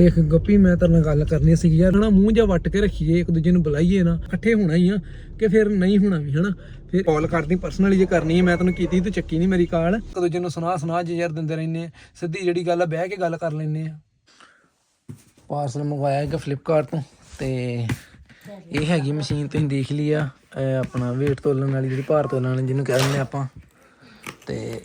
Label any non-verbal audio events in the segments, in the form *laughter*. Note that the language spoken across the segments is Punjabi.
ਦੇਖ ਗੱਪੀ, ਮੈਂ ਤੇਰੇ ਨਾਲ ਗੱਲ ਕਰਨੀ ਸੀ ਯਾਰ ਨਾ ਮੂੰਹ ਜਾ ਵੱਟ ਕੇ ਰੱਖੀਏ, ਇੱਕ ਦੂਜੇ ਨੂੰ ਬੁਲਾਈਏ ਨਾ, ਇਕੱਠੇ ਹੋਣਾ ਹੀ ਆ ਕਿ ਫਿਰ ਨਹੀਂ ਹੋਣਾ ਵੀ, ਹਨਾ। ਫਿਰ ਕਾਲ ਕਰਦੀ ਪਰਸਨਲੀ ਜੇ ਕਰਨੀ ਹੈ ਮੈਂ ਤੈਨੂੰ ਕੀਤੀ ਤੇ ਚੱਕੀ ਨਹੀਂ ਮੇਰੀ ਕਾਲ ਇੱਕ ਦੂਜੇ ਨੂੰ ਸੁਣਾ ਸੁਣਾ ਜੇ ਯਾਰ ਦਿੰਦੇ ਰਹਿੰਦੇ ਆ, ਸਿੱਧੀ ਜਿਹੜੀ ਗੱਲ ਆ, ਬਹਿ ਕੇ ਗੱਲ ਕਰ ਲੈਂਦੇ ਆ। ਪਾਰਸਲ ਮੰਗਵਾਇਆ ਹੈਗਾ ਫਲਿੱਪਕਾਰਟ ਤੋਂ ਤੇ ਇਹ ਹੈਗੀ ਮਸ਼ੀਨ, ਤੁਸੀਂ ਦੇਖ ਲਈ ਆ ਆਪਣਾ weight ਤੋਲਣ ਵਾਲੀ ਜਿਹੜੀ ਭਾਰ ਤੋਲਣ ਵਾਲੀ ਜਿਹਨੂੰ ਕਹਿੰਦੇ ਆ ਆਪਾਂ। ਤੇ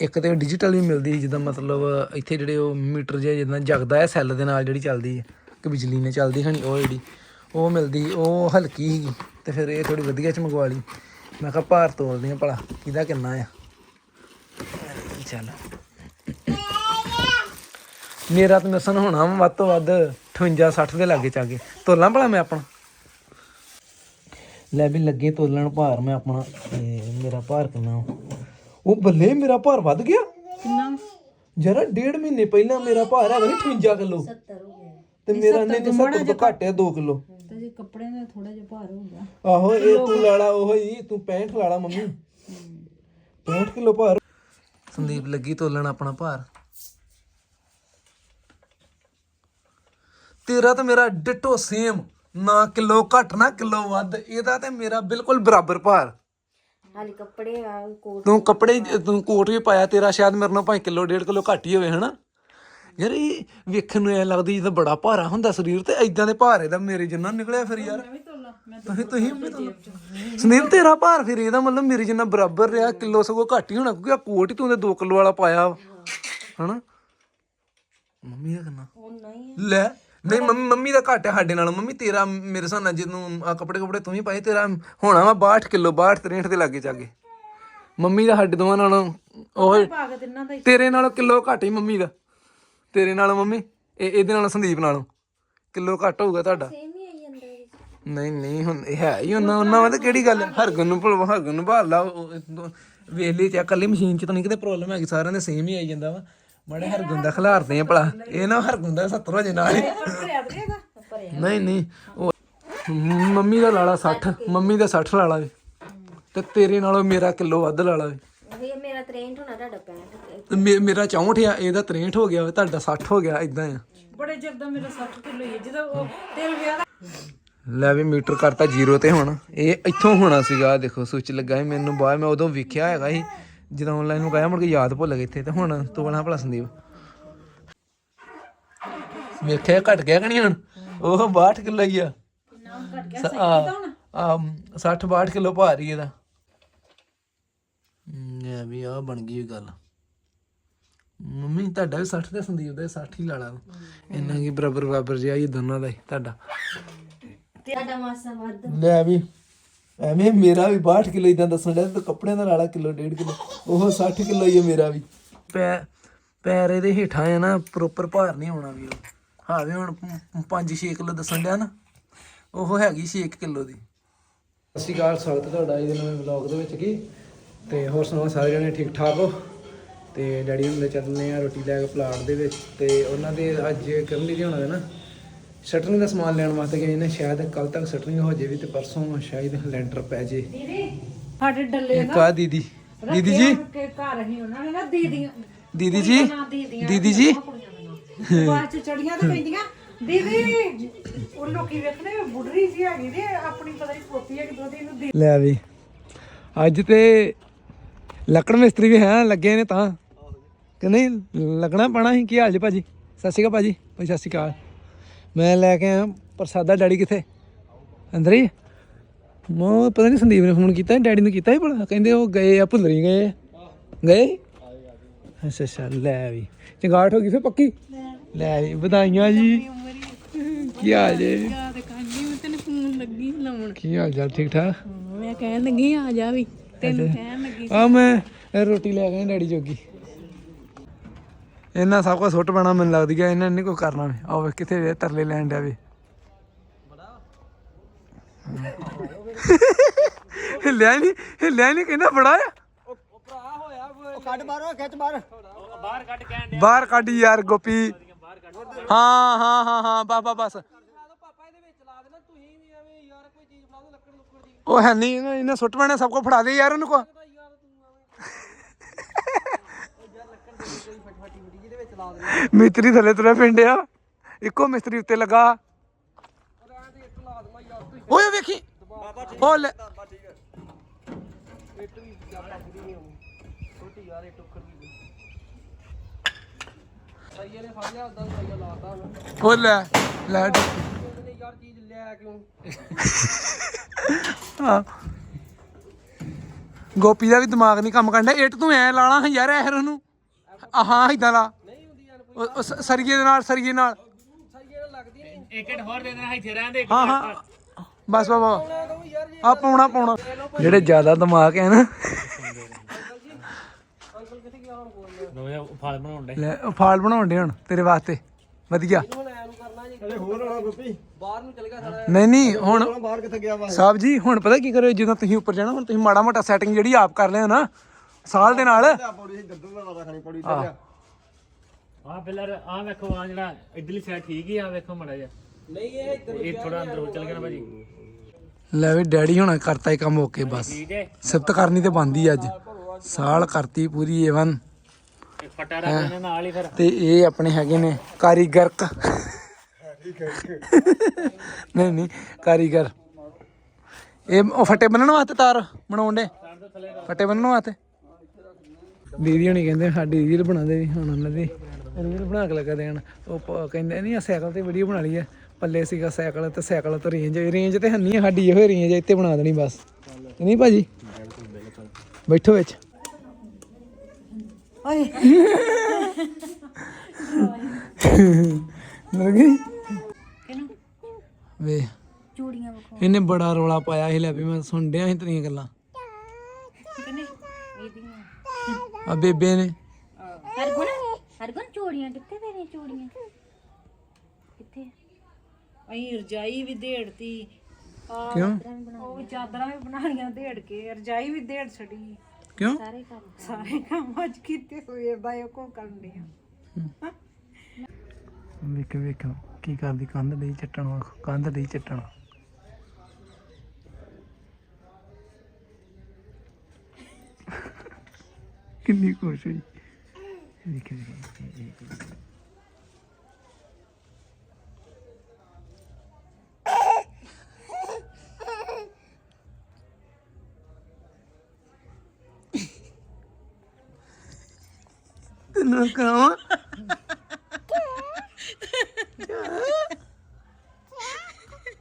ਇੱਕ ਤੇ ਡਿਜੀਟਲ ਵੀ ਮਿਲਦੀ ਸੀ ਜਿੱਦਾਂ ਮਤਲਬ ਇੱਥੇ ਜਿਹੜੇ ਉਹ ਮੀਟਰ ਜਿਹਾ ਜਿੱਦਾਂ ਜਗਦਾ ਹੈ ਸੈੱਲ ਦੇ ਨਾਲ ਜਿਹੜੀ ਚੱਲਦੀ ਹੈ ਕਿ ਬਿਜਲੀ ਨਾਲ ਚੱਲਦੀ ਖਣੀ ਉਹ ਜਿਹੜੀ ਉਹ ਮਿਲਦੀ, ਉਹ ਹਲਕੀ ਸੀਗੀ ਤੇ ਫਿਰ ਇਹ ਥੋੜੀ ਵਧੀਆ ਚ ਮੰਗਵਾ ਲਈ। ਮੈਂ ਕਿਹਾ ਭਾਰ ਤੋਲਦੇ ਆ ਭਲਾ, ਕਿਹਦਾ ਕਿੰਨਾ ਆ। ਚੱਲ। ਮੇਰਾ ਤਾਂ ਨਸਨ ਹੋਣਾ ਵੱਧ ਤੋਂ ਵੱਧ 58 60 ਦੇ ਲਾਗੇ ਚਾਗੇ ਤੋਲਾਂ ਭਲਾ ਮੈਂ ਆਪਣਾ? ਲੈ ਵੀ ਲੱਗੇ ਤੋਲਣ ਭਾਰ ਮੈਂ ਆਪਣਾ ਮੇਰਾ ਭਾਰ ਕਿੰਨਾ ਵਾ? ਉਹ ਬੱਲੇ ਮੇਰਾ ਭਾਰ ਵੱਧ ਗਿਆ। ਕਿੰਨਾ? ਜਰਾ ਡੇਢ ਮਹੀਨੇ ਪਹਿਲਾਂ ਮੇਰਾ ਭਾਰ ਹੈਗਾ ਸੀ 58 ਕਿਲੋ। 70 ਹੋ ਗਿਆ। ਤੇ ਮੇਰਾ ਨਹੀਂ ਤੇ 70 ਤੋਂ ਘੱਟ। ਹੈ 2 ਕਿਲੋ। ਤੇ ਜੇ ਕੱਪੜਿਆਂ ਦਾ ਥੋੜਾ ਜਿਹਾ ਭਾਰ ਹੋਊਗਾ ਆਹੋ ਇਹ ਤੂੰ ਲਾਲਾ ਉਹ ਹੀ ਤੂੰ 65 ਲਾਲਾ ਮੰਮੀ। 65 ਕਿਲੋ ਭਾਰ। ਸੰਦੀਪ ਲੱਗੀ ਤੋਲਣ ਆਪਣਾ ਭਾਰ। ਤੇਰਾ ਤੇ ਮੇਰਾ ਡਿਟੋ ਸੇਮ ਨਾ ਕਿਲੋ ਘੱਟ ਨਾ ਕਿਲੋ ਵੱਧ ਇਹਦਾ ਤੇ ਮੇਰਾ ਬਿਲਕੁਲ ਬਰਾਬਰ ਭਾਰ। ਹਾਲੇ ਕੱਪੜੇ ਆ ਕੋਟ ਤੂੰ ਕੱਪੜੇ ਤੂੰ ਕੋਟ ਵੀ ਪਾਇਆ ਤੇਰਾ ਸ਼ਾਇਦ ਮੇਰੇ ਨਾਲ ਭਾਵੇਂ ਕਿਲੋ ਡੇਢ ਕਿਲੋ ਘੱਟ ਹੀ ਹੋਵੇ ਹਨਾ? ਯਾਰ ਇਹ ਵੇਖਣ ਨੂੰ ਐ ਲੱਗਦੀ ਜਿੱਦਾਂ ਬੜਾ ਭਾਰਾ ਹੁੰਦਾ ਸਰੀਰ ਤੇ ਐਦਾਂ ਦੇ ਭਾਰ ਇਹਦਾ ਮੇਰੇ ਜਿੰਨਾ ਨਿਕਲਿਆ ਫਿਰ ਯਾਰ। ਤੁਸੀਂ ਤੁਸੀਂ ਵੀ ਤੋਲੋ ਸੰਦੀਪ ਤੇਰਾ ਭਾਰ ਫਿਰ ਇਹਦਾ ਮਤਲਬ ਮੇਰੇ ਜਿੰਨਾ ਬਰਾਬਰ ਰਿਹਾ ਕਿਲੋ ਸਗੋਂ ਘੱਟ ਹੀ ਹੋਣਾ ਕਿਉਂਕਿ ਆ ਕੋਟ ਹੀ ਤੂੰ ਤੇ 2 ਕਿਲੋ ਵਾਲਾ ਪਾਇਆ ਵਾ। ਹਨਾ? ਮੰਮੀ ਦਾ ਨਹੀਂ ਲੈ। ਨਹੀਂ ਮੰਮੀ ਮੰਮੀ ਦਾ ਘੱਟ ਹੈ ਸਾਡੇ ਨਾਲ। ਮੰਮੀ ਤੇਰਾ ਮੇਰੇ ਹਿਸਾਬ ਨਾਲ ਜਿਹਨੂੰ ਆ ਕੱਪੜੇ ਕੱਪੜੇ ਤੂੰ ਹੀ ਪਾਏ ਤੇਰਾ ਹੋਣਾ ਵਾ 62 ਕਿਲੋ 62 63 ਦੇ ਲਾਗੇ ਜਾਗੇ ਮੰਮੀ ਦਾ ਸਾਡੇ ਦੋਵਾਂ ਨਾਲੋਂ ਉਹ ਤੇਰੇ ਨਾਲੋਂ ਕਿਲੋ ਘੱਟ ਹੀ ਮੰਮੀ ਦਾ। ਤੇਰੇ ਨਾਲੋਂ ਮੰਮੀ ਇਹ ਇਹਦੇ ਨਾਲੋਂ ਸੰਦੀਪ ਨਾਲੋਂ। ਕਿਲੋ ਘੱਟ ਹੋਊਗਾ ਤੁਹਾਡਾ। ਸੇਮ ਹੀ ਆਈ ਜਾਂਦਾ ਇਹਦੇ ਚ। ਨਹੀਂ ਨਹੀਂ ਹੁਣ ਇਹ ਹੈ ਹੀ ਉਹਨਾਂ ਉਹਨਾਂ ਵਾ ਤੇ ਕਿਹੜੀ ਗੱਲ ਹੈ? ਹਰਗਨ ਨੂੰ ਭੁੱਲ ਹਰਗਨ ਨੂੰ ਭਾਲ ਲਾ ਵੇਖ ਲਈ ਤੇ ਕੱਲੀ ਮਸ਼ੀਨ ਚ ਤਾਂ ਨਹੀਂ ਕਿਤੇ ਪ੍ਰੋਬਲਮ ਹੈਗੀ ਸਾਰਿਆਂ ਦੇ ਸੇਮ ਹੀ ਆਈ ਜਾਂਦਾ ਵਾ। ਬੜੇ ਹਰਗੁਣ ਦਾ ਖਿਲਾਰਦੇ ਆ ਭਲਾ। ਇਹ ਨਾ ਹਰਗੁਣ ਦਾ 70 ਹੋ ਜੇ ਨਾਲ ਹੀ। ਨਹੀਂ ਨਹੀਂ। ਉਹ ਮੰਮੀ ਦਾ ਲਾਲਾ 60 ਮੰਮੀ ਦਾ 60 ਲਾਲਾ ਵੇ। ਤੇ ਤੇਰੇ ਨਾਲੋਂ ਮੇਰਾ ਕਿਲੋ ਵੱਧ ਲਾਲਾ ਵੇ। ਇਹ ਮੇਰਾ 63 ਹੋਣਾ ਤੁਹਾਡਾ 65 ਤੇ ਮੇ- ਮੇਰਾ 64 ਆ ਇਹਦਾ 63 ਹੋ ਗਿਆ ਵਾ ਤੁਹਾਡਾ 60 ਹੋ ਗਿਆ ਇਦਾਂ ਆ। ਬੜੇ ਚਿਰ ਦਾ ਮੇਰਾ 60 ਕਿਲੋ ਹੀ ਹੈ ਜਦੋਂ ਉਹ ਤੇਲ ਵਿਆਹ ਲੈ ਵੀ ਮੀਟਰ ਕਰਤਾ ਜ਼ੀਰੋ ਤੇ ਹੁਣ। ਇਹ ਇੱਥੋਂ ਹੋਣਾ ਸੀਗਾ ਆਹ ਦੇਖੋ ਸੁੱਚ ਲੱਗਾ ਸੀ ਮੈਨੂੰ ਬਾਅਦ ਮੈਂ ਉਦੋਂ ਵੇਖਿਆ ਹੈਗਾ ਸੀ। ਜਦੋਂ ਆਨਲਾਈਨ ਨੂੰ ਗਿਆ ਮੁੜ ਕੇ ਯਾਦ ਭੁੱਲ ਗਿਆ ਇੱਥੇ ਤੇ ਹੁਣ ਤੂੰ ਬਣਾ ਭਲਾ ਸੰਦੀਪ। ਵੇਖਿਆ ਘਟ ਗਿਆ ਕਿ ਨਹੀਂ ਹੁਣ? ਉਹ 62 ਕਿਲੋ ਹੀ ਆ। ਆ ਆ 60 62 ਕਿਲੋ ਭਾਰ ਇਹਦਾ। ਇਹ ਵੀ ਆ ਬਣ ਗਈ ਗੱਲ। ਮੰਮੀ ਤੁਹਾਡਾ ਵੀ 60 ਤੇ ਸੰਦੀਪ ਦਾ ਵੀ 60 ਹੀ ਲਾ ਲਾ। ਇੰਨਾ ਕੀ ਬਰਾਬਰ ਬਰਾਬਰ ਜਿਹਾ ਹੀ ਦੋਨਾਂ ਦਾ ਹੀ ਤੁਹਾਡਾ। ਤੁਹਾਡਾ ਮਾਸਾ ਵੱਧ। ਲੈ ਵੀ। ਐਵੇਂ ਮੇਰਾ ਵੀ 62 ਕਿਲੋ ਇਦਾਂ ਦੱਸਣ ਡਿਆ ਤੇ ਕੱਪੜਿਆਂ ਦਾ ਲਾਲਾ ਕਿਲੋ ਡੇਢ ਕਿਲੋ ਉਹ 60 ਕਿਲੋ ਹੀ ਹੈ ਮੇਰਾ ਵੀ। ਪੈ ਪੈਰ ਇਹਦੇ ਹੇਠਾਂ ਹੈ ਨਾ ਪ੍ਰੋਪਰ ਭਾਰ ਨਹੀਂ ਆਉਣਾ ਵੀ ਉਹ। ਹਾਂ ਵੀ ਹੁਣ 5-6 ਕਿਲੋ ਦੱਸਣ ਡਿਆ ਨਾ ਉਹ ਹੈਗੀ 6 ਕਿਲੋ ਦੀ। ਸਤਿ ਸ਼੍ਰੀ ਅਕਾਲ ਸਵਾਗਤ ਤੁਹਾਡਾ ਇਹਦੇ ਨਵੇਂ ਵਲੌਗ ਦੇ ਵਿੱਚ ਕੀ ਤੇ ਹੋਰ ਸੁਣਾਓ ਸਾਰੇ ਜਣੇ ਠੀਕ ਠਾਕ ਹੋ? ਤੇ ਡੈਡੀ ਹੁੰਦੇ ਚੱਲਨੇ ਆ ਰੋਟੀ ਲੈ ਕੇ ਪਲਾਟ ਦੇ ਵਿੱਚ ਤੇ ਉਹਨਾਂ ਦੇ ਅੱਜ ਕਰਮਲੀ ਦੇ ਹੋਣਾ ਹੈ ਨਾ। ਸ਼ਟਰਿੰਗ ਦਾ ਸਮਾਨ ਲੈਣ ਵਾਸਤੇ ਗਏ ਨੇ ਸ਼ਾਇਦ ਕੱਲ ਤੱਕ ਸ਼ਟਰਿੰਗ ਹੋ ਜਾਵੇ ਤੇ ਪਰਸੋਂ ਸ਼ਾਇਦ ਲੈਂਟਰ ਪੈ ਜੇ। ਸਾਡੇ ਡੱਲੇ ਦੀਦੀ। ਦੀਦੀ ਜੀ? ਕੇ ਘਰ ਹੀ ਉਹਨਾਂ ਨੇ ਨਾ ਦੀਦੀਆਂ ਦੀਦੀ ਜੀ? ਦੀਦੀ ਜੀ? ਬਾਅਦ ਚ ਚੜੀਆਂ ਤੇ ਪੈਂਦੀਆਂ। ਦੀਦੀ ਉਹ ਲੋਕੀ ਵੇਖਦੇ ਬੁੱਢੀ ਸੀ ਹੈਗੀ ਤੇ ਆਪਣੀ ਪਤਾ ਨਹੀਂ ਪੋਤੀ ਹੈ ਕਿ ਦੋਤੀ ਨੂੰ ਦੀ ਲੈ ਵੀ। ਅੱਜ ਤੇ ਲੱਕੜ ਮਿਸਤਰੀ ਵੀ ਹੈ ਲੱਗੇ ਨੇ ਤਾਂ। ਕਿ ਨਹੀਂ ਲੱਗਣਾ ਪੈਣਾ ਸੀ ਕੀ ਹਾਲ ਜੀ ਭਾਜੀ? ਸਤਿ ਸ਼੍ਰੀ ਅਕਾਲ ਭਾਜੀ ਭਾਈ ਸਤਿ ਸ਼੍ਰੀ ਅਕਾਲ। ਮੈਂ ਲੈ ਕੇ ਆਇਆ ਪ੍ਰਸਾਦਾ ਡੈਡੀ ਕਿੱਥੇ? ਅੰਦਰ ਹੀ? ਮੋ ਪਤਾ ਨਹੀਂ ਸੰਦੀਪ ਨੇ ਫੋਨ ਕੀਤਾ ਡੈਡੀ ਨੂੰ ਕੀਤਾ ਹੀ ਭਲਾ। ਕਹਿੰਦੇ ਉਹ ਗਏ ਆ ਭੁੱਲਰੀ ਗਏ ਆ। ਗਏ? ਅੱਛਾ ਅੱਛਾ ਲੈ ਵੀ। ਚੰਗਾਟ ਹੋ ਗਈ ਫੇ ਪੱਕੀ? ਲੈ ਵੀ ਵਧਾਈਆਂ ਜੀ। ਕੀ ਹਾਲ ਜੀ? ਯਾਦ ਕਰਨੀ ਮੈਂ ਤੈਨੂੰ ਫੋਨ ਲੱਗੀ ਲਾਉਣ ਕੀ ਹਾਲ ਚਾਲ ਠੀਕ ਠਾਕ? ਮੈਂ ਕਹਿਣ ਲੱਗੀ ਆ ਜਾ ਵੀ। ਤੈਨੂੰ ਕਹਿਣ ਲੱਗੀ ਆ ਮੈਂ ਰੋਟੀ ਲੈ ਕੇ ਡੈਡੀ ਜੋਗੀ। ਇਹਨਾਂ ਸਭ ਕੁਝ ਸੁੱਟ ਪੈਣਾ ਮੈਨੂੰ ਲੱਗਦੀ ਹੈ ਇਹਨਾਂ ਨੇ ਕੋਈ ਕਰਨਾ ਵੀ। ਆਹ ਵੇਖ ਕਿੱਥੇ ਵੇ ਤਰਲੇ ਲੈਣ ਡਿਆ ਵੇ। ਹਿੱਲਿਆ ਨਹੀਂ ਹਿੱਲਿਆ ਨਹੀਂ ਕਹਿੰਦਾ ਬੜਾ ਆ। ਬਾਹਰ ਕੱਢ ਯਾਰ ਗੋਪੀ। ਹਾਂ ਹਾਂ ਹਾਂ ਹਾਂ ਬਾ ਬਾ ਬਸ। ਉਹ ਹੈ ਨਹੀਂ ਇਹਨਾਂ ਇਹਨਾਂ ਸੁੱਟ ਪੈਣਾ ਸਭ ਕੋ ਫੜਾ ਦੇ ਯਾਰ ਉਹਨੂੰ ਕੋ। ਮਿਸਤਰੀ ਥੱਲੇ ਤੁਰਿਆ ਪਿੰਡਿਆ ਇੱਕੋ ਮਿਸਤਰੀ ਉੱਤੇ ਲੱਗਾ। ਓਏ ਵੇਖੀ। ਉਹ ਲੈ। ਉਹ ਲੈ ਲੈ ਯਾਰ ਚੀਜ਼ ਲਿਆ ਕਿਉਂ ਹਾਂ। ਗੋਪੀ ਦਾ ਵੀ ਦਿਮਾਗ ਨਹੀਂ ਕੰਮ ਕਰਦਾ ਇੱਟ ਤੂੰ ਐ ਲਾਣਾ ਯਾਰ ਐਰ ਉਹਨੂੰ। ਆ ਹਾਂ ਇਦਾਂ ਲਾ। ਉਹ- ਉਹ ਸ- ਸਰੀਏ ਦੇ ਨਾਲ ਸਰੀਏ ਨਾਲ। ਇੱਕ ਇੱਕ ਹੋਰ ਦੇ ਦੇਣਾ ਇੱਥੇ ਰਹਿੰਦੇ ਹਾਂ ਹਾਂ। ਬਸ ਬਾਬਾ ਆ ਪਾਉਣਾ ਪਾਉਣਾ। ਜਿਹੜੇ ਜ਼ਿਆਦਾ ਦਿਮਾਗ ਹੈ ਨਾ। ਨਵੇਂ ਫਲ ਬਣਾਉਣ ਦੇ। ਲੈ ਉਹ ਫਾਲ ਬਣਾਉਣ ਦੇ ਹੁਣ ਤੇਰੇ ਵਾਸਤੇ। ਵਧੀਆ। ਹੋਰ ਵਾਲਾ ਗੋਪੀ ਬਾਹਰ ਨੂੰ ਚਲ ਗਿਆ ਸਾਡਾ ਨਹੀਂ ਨਹੀਂ ਹੁਣ ਬਾਹਰ ਕਿੱਥੇ ਗਿਆ ਵਾ ਸਾਹਿਬ ਜੀ ਹੁਣ ਪਤਾ ਕੀ ਕਰਿਓ ਜਦੋਂ ਤੁਸੀਂ ਉੱਪਰ ਜਾਣਾ ਹੁਣ ਤੁਸੀਂ ਮਾੜਾ ਮੋਟਾ ਸੈਟਿੰਗ ਜਿਹੜੀ ਆਪ ਕਰ ਲਿਓ ਨਾ ਸਾਲ ਦੇ ਨਾਲ। ਆ ਪੌੜੀ ਸੀ ਦੱਦੂ ਦਾ ਪਤਾ ਖਾਣੀ ਪੌੜੀ ਤੇ ਗਿਆ ਆ ਪਿਲਰ ਆ ਵੇਖੋ ਆ ਜਿਹੜਾ ਇਧਰਲੀ ਸਾਈਡ ਠੀਕ ਹੀ ਆ ਵੇਖੋ ਮੜਾ ਜਾ ਨਹੀਂ ਇਹ ਇੱਧਰ ਇਹ ਥੋੜਾ ਅੰਦਰ ਚਲ ਗਿਆ ਨਾ ਭਾਜੀ। ਲੈ ਵੀ ਡੈਡੀ ਹੁਣ ਕਰਤਾ ਹੀ ਕੰਮ ਓਕੇ ਬਸ। ਠੀਕ ਹੈ। ਸਿਫਤ ਕਰਨੀ ਤੇ ਬੰਦੀ ਅੱਜ। ਸਾਲ ਕਰਤੀ ਪੂਰੀ ਏਵਨ। ਇੱਕ ਫਟਾ ਰੱਖ ਦੇਣਾ ਨਾਲ ਹੀ ਫਿਰ। ਤੇ ਇਹ ਆਪਣੇ ਹੈਗੇ ਨੇ ਕਾਰੀਗਰਕ ਨਹੀਂ ਨਹੀਂ ਕਾਰੀਗਰ। ਇਹ ਉਹ ਫੱਟੇ ਬੰਨਣ ਵਾਸਤੇ ਤਾਰ ਬਣਾਉਣ ਦੇ। ਫੱਟੇ ਬੰਨਣ ਵਾਸਤੇ। ਦੀਦੀ ਹੁਣੀ ਕਹਿੰਦੇ ਸਾਡੀ ਰੀਲ ਬਣਾ ਦੇ ਵੀ ਹੁਣ ਉਹਨਾਂ ਦੀ। ਰੀਲ ਬਣਾ ਕੇ ਲਗਾ ਦੇਣ। ਉਹ ਪ- ਕਹਿੰਦੇ ਨਹੀਂ ਆ ਸਾਈਕਲ ਤੇ ਵੀਡੀਓ ਬਣਾ ਲਈ ਹੈ ਪੱਲੇ ਸੀਗਾ ਸਾਈਕਲ ਤੇ ਸਾਈਕਲ ਤੋਂ ਰੇਂਜ ਰੇਂਜ ਤੇ ਹੰਨੀ ਆ ਸਾਡੀ ਇਹੋ ਰੇਂਜ ਇੱਥੇ ਬਣਾ ਦੇਣੀ ਬਸ। ਨਹੀਂ ਭਾਜੀ? ਬੈਠੋ ਵਿੱਚ। ਓਏ। *laughs* ਮਿਲ ਗਈ ਕਿਹਨੂੰ? ਵੇ। ਚੂੜੀਆਂ ਵਿਖੋ ਇਹਨੇ ਬੜਾ ਰੋਲਾ ਪਾਇਆ ਸੀ ਲੈ ਵੀ ਮੈਂ ਸੁਣ ਡਿਆ ਸੀ ਤੇਰੀਆਂ ਗੱਲਾਂ। ਕਿਨੇ ਇਹਦੀਆਂ। ਆ ਬੇਬੇ ਨੇ। ਹਰਗੁਣ ਚੂੜੀਆਂ ਕਿੱਥੇ ਤੇਰੀਆਂ ਚੂੜੀਆਂ? ਕਿੱਥੇ? ਅਹੀਂ ਰਜਾਈ ਵੀ ਦੇੜਤੀ। ਕਿਉਂ? ਉਹ ਚਾਦਰਾਂ ਵੀ ਬਣਾਣੀਆਂ ਦੇੜ ਕੇ ਰਜਾਈ ਵੀ ਦੇੜ ਛੜੀ ਕਿਉਂ? ਸਾਰੇ ਘਰ ਸਾਰੇ ਕੰਮ ਅੱਜ ਕੀਤੇ ਸਵੇਰ ਦਾ ਇਹ ਕੋ ਕਰਨ ਡਿਆ ਵੇਖ ਵੇਖ ਕੀ ਕਰਦੀ ਕੰਧ ਲਈ ਚੱਟਣ ਕੰਧ ਲਈ ਚੱਟਣ। ਕਿੰਨੀ ਖੁਸ਼ ਹੋਈ। ਵੇਖ ਵੇਖ ਤੈਨੂੰ ਕਹਾਂ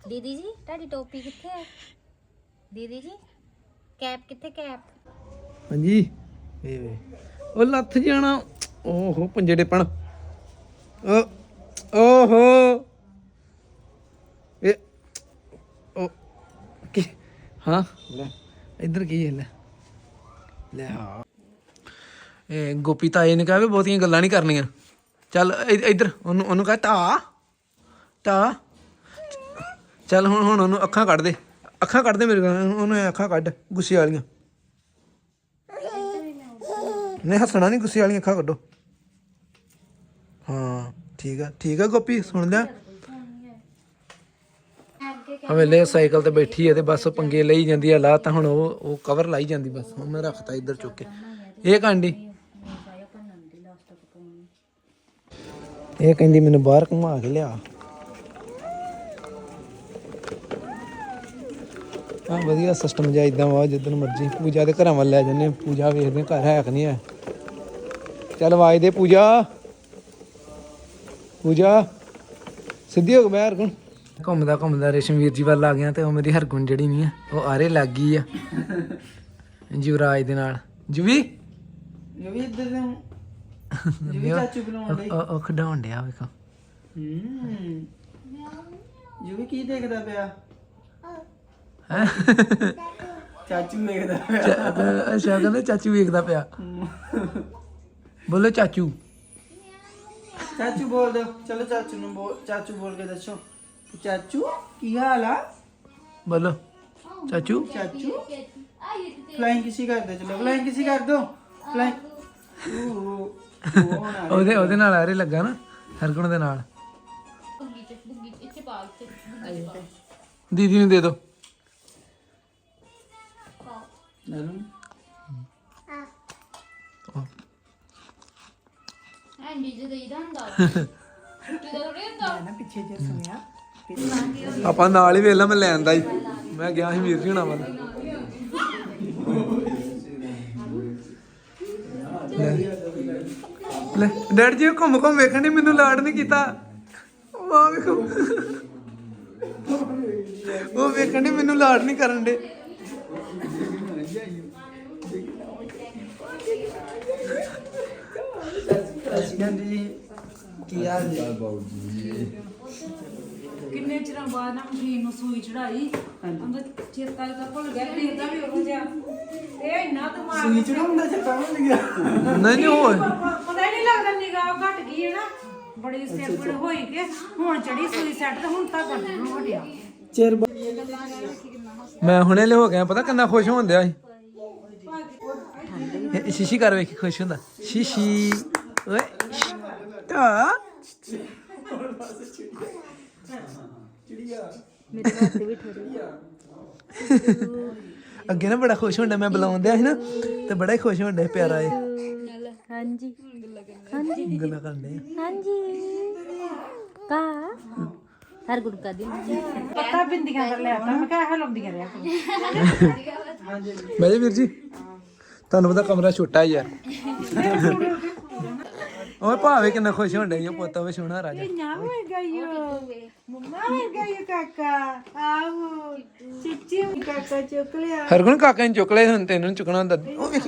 ਦੀਦੀ ਜੀ, ਤੁਹਾਡੀ ਟੋਪੀ ਕਿੱਥੇ ਹੈ? ਦੀਦੀ ਜੀ, ਕੈਪ ਕਿੱਥੇ ਕੈਪ? ਹਾਂਜੀ। ਵੇ ਵੇ। ਉਹ ਲੱਥ ਜਾਣਾ। ਓਹੋ ਪੰਜੜੇ ਪਣ ਓ ਓਹੋ। ਇਹ ਓ ਕੀ? ਹਾਂ? ਲੈ। ਇੱਧਰ ਕੀ ਹੈ ਲੈ। ਲੈ ਹਾਂ। ਇਹ ਗੋਪੀ ਤਾਏ ਨੇ ਕਿਹਾ ਵੀ ਬਹੁਤੀਆਂ ਗੱਲਾਂ ਨਹੀਂ ਕਰਨੀਆਂ। ਚੱਲ ਇੱਧਰ ਉਹਨੂੰ ਉਹਨੂੰ ਕਹ ਤਾ। ਤਾ। ਚੱਲ ਹੁਣ ਹੁਣ ਉਹਨੂੰ ਅੱਖਾਂ ਕੱਢ ਦੇ। ਅੱਖਾਂ ਕੱਢ ਦੇ ਮੇਰੇ ਕੋਲ ਉਹਨੂੰ ਅੱਖਾਂ ਕੱਢ ਗੁੱਸੇ ਵਾਲੀਆਂ। *laughs* ਨਹੀਂ ਹੱਸਣਾ ਨਹੀਂ ਗੁੱਸੇ ਵਾਲੀਆਂ ਅੱਖਾਂ ਕੱਢੋ। ਹਾਂ, ਠੀਕ ਆ ਠੀਕ ਆ ਗੋਪੀ, ਸੁਣ ਲਿਆ। ਹਵੇਲੇ ਸਾਈਕਲ ਤੇ ਬੈਠੀ ਹੈ ਤੇ ਬਸ ਪੰਗੇ ਲਈ ਜਾਂਦੀ ਆ, ਲਾ ਤਾਂ ਹੁਣ ਉਹ ਉਹ ਕਵਰ ਲਾਈ ਜਾਂਦੀ ਬਸ, ਹੁਣ ਮੈਂ ਰੱਖਤਾ ਇੱਧਰ ਚੁੱਕ ਕੇ। ਇਹ ਕਾਂਡੀ? ਇਹ ਕਹਿੰਦੀ ਮੈਨੂੰ ਬਾਹਰ ਘੁਮਾ ਕੇ ਲਿਆ। ਹਾਂ, ਵਧੀਆ ਸਿਸਟਮ ਜਿਹਾ ਇਦਾਂ ਵਾ ਜਿੱਦਨ ਮਰਜ਼ੀ ਪੂਜਾ ਦੇ ਘਰਾਂ ਵੱਲ ਲੈ ਜੰਨੇ ਪੂਜਾ ਵੇਖਦੇ ਘਰ ਹੈ ਕਿ ਨਹੀਂ ਹੈ। ਚੱਲ ਆਵਾਜ਼ ਦੇ ਪੂਜਾ। ਪੂਜਾ ਸਿੱਧੀ ਹੋ ਕੇ ਬਾਹਰ ਗੁਣ ਘੁੰਮਦਾ ਘੁੰਮਦਾ ਰੇਸ਼ਮਵੀਰ ਜੀ ਵੱਲ ਆ ਗਿਆ ਤੇ ਉਹ ਮੇਰੀ ਹਰਗੁਣ ਜਿਹੜੀ ਨਹੀਂ ਆ ਉਹ ਆਰੇ ਲੱਗ ਗਈ ਆ। ਯੁਵਰਾਜ ਦੇ ਨਾਲ। ਜੁਵੀ ਜਵੀ ਇੱਧਰ ਦੇ ਜੁਵੀ ਚਾਚੂ ਉਹ ਉਹ ਖਡਾਉਣ ਡਿਆ ਵੇਖੋ। ਹੂੰ। ਜਵੀ ਕੀ ਦੇਖਦਾ ਪਿਆ? ਹੈਂ? ਚਾਚੂ ਵੇਖਦਾ ਪਿਆ। ਅੱਛਾ ਕਹਿੰਦੇ ਚਾਚੂ ਵੇਖਦਾ ਪਿਆ। ਬੋਲੋ ਚਾਚੂ। ਚਾਚੂ ਬੋਲ ਦਿਓ। ਚਲੋ ਚਾਚੂ ਨੂੰ ਬੋਲ ਚਾਚੂ ਬੋਲ ਕੇ ਦੱਸੋ। ਚਾਚੂ ਕੀ ਹਾਲ ਆ? ਬੋਲੋ। ਚਾਚੂ? ਚਾਚੂ? ਫਲਾਈਂਗ ਕਿਸੇ ਕਰ ਦੇ ਚਲੋ। ਫਲਾਈਂਗ ਕਿਸੇ ਕਰ ਦੋ? ਫਲਾਈਂਗ *laughs* ਉਹਦੇ ਉਹਦੇ ਨਾਲ ਆਰੇ ਲੱਗਾ ਨਾ ਹਰਗੁਣ ਦੇ ਨਾਲ। ਦੀਦੀ ਨੂੰ ਦੇ ਦੋ। ਨਰਮ ਐਂਡੀ ਜੇ ਦੇਈਦਾ ਹੁੰਦਾ ਨਾ ਪਿੱਛੇ ਜੇ ਸੁਣਿਆ ਆਪਾਂ ਨਾਲ ਹੀ ਵੇਲਾ ਮੈਂ ਲੈਣ ਦਾ ਹੀ ਮੈਂ ਗਿਆ ਸੀ ਵੀਰ ਜੀ ਹੁਣਾਂ ਵੱਲ। ਲੈ। ਡੈਡ ਜੀ ਉਹ ਘੁੰਮ ਘੁੰਮ ਵੇਖਣ ਦੀ ਮੈਨੂੰ ਲਾਡ ਨਹੀਂ ਕੀਤਾ। ਵਾਹ ਵੇਖੋ। ਉਹ ਵੇਖਣ ਦੀ ਮੈਨੂੰ ਲਾਡ ਨਹੀਂ ਕਰਨ ਦੇ ਪ੍ਰੈਜ਼ੀਡੈਂਟ ਜੀ ਕੀ ਹਾਲ ਜੀ? ਕਿੰਨੇ ਚਿਰਾਂ ਬਾਅਦ ਨਾ ਮਸ਼ੀਨ ਨੂੰ ਸੂਈ ਚੜਾਈ ਅੰਦਰ ਚੇਤਾ ਤਾਂ ਭੁੱਲ ਗਿਆ ਦੇਖਦਾ ਵੀ ਉਹ ਜਿਹਾ। ਇਹ ਇੰਨਾ ਦਿਮਾਗ ਸੂਈ ਚੜਾਉਂਦਾ ਚੱਟਾ ਬਣ ਗਿਆ। ਨਹੀਂ ਨਹੀਂ ਉਹ ਪ- ਪਤਾ ਹੀ ਨਹੀਂ ਲੱਗਦਾ ਨਿਗਾਹ ਘਟ ਗਈ ਹੈ ਨਾ। ਬੜੀ ਸਟੇਬਲ ਹੋਈ ਕਿ ਹੁਣ ਚੜੀ ਸੂਈ ਸੈੱਟ ਤੇ ਹੁਣ ਤੱਕ ਕੱਢਣੋਂ ਹਟਿਆ। ਚਿਰ ਬਾ- ਮੈਂ ਹੁਣੇ ਲਿਓ ਗਿਆ ਪਤਾ ਕਿੰਨਾ ਖੁਸ਼ ਹੋਣ ਦਿਆ ਸੀ। ਸ਼ੀਸ਼ੀ ਕਰ ਵੇਖ ਖੁਸ਼ ਹੁੰਦਾ। ਸ਼ੀਸ਼ੀ। ਅੱਗੇ ਨਾ ਬੜਾ ਖੁਸ਼ ਹੁੰਦਾ ਮੈਂ ਬੁਲਾਉਂਦਿਆ ਸੀ ਨਾ ਤੇ ਬੜਾ ਹੀ ਖੁਸ਼ ਹੁੰਦਾ ਸੀ, ਪਿਆਰਾ ਇਹ। ਹਾਂਜੀ। ਗੱਲਾਂ ਕਰਦੇ ਹਾਂਜੀ। ਕਾ? ਹਰ ਗੁਰੂ ਕਾ ਦਿਨ ਪਤਾ ਬਿੰਦੀਆਂ ਕਰ ਲਿਆ ਤਾਂ ਮੈਂ ਕਿਹਾ ਇਹ ਲਾਉਂਦੀਆਂ ਰਿਆ ਕਰੋ। ਬਾਈ ਵੀਰ ਜੀ ਤੁਹਾਨੂੰ ਪਤਾ ਕਮਰਾ ਛੋਟਾ ਹੀ ਯਾਰ ਓਏ ਭਾਵੇਂ ਕਿੰਨਾ ਖੁਸ਼ ਹੁੰਦਾ ਇਹ ਪੁੱਤ ਵੇ ਸੋਹਣਾ ਰਾਜਾ। ਨਾ ਮੈਂ ਗਈਓ ਮੰਮਾ ਮੈਂ ਗਈਓ ਕਾਕਾ। ਆਓ ਚਿੱਚੀ ਕਾਕਾ ਚੁੱਕ ਲਿਆ। ਹਰਗੁਣ ਕਾਕਾ ਨੇ ਚੁੱਕ ਲਿਆ ਹੁਣ ਤੈਨੂੰ ਚੁੱਕਣਾ ਹੁੰਦਾ। ਉਹ ਵੇਖ।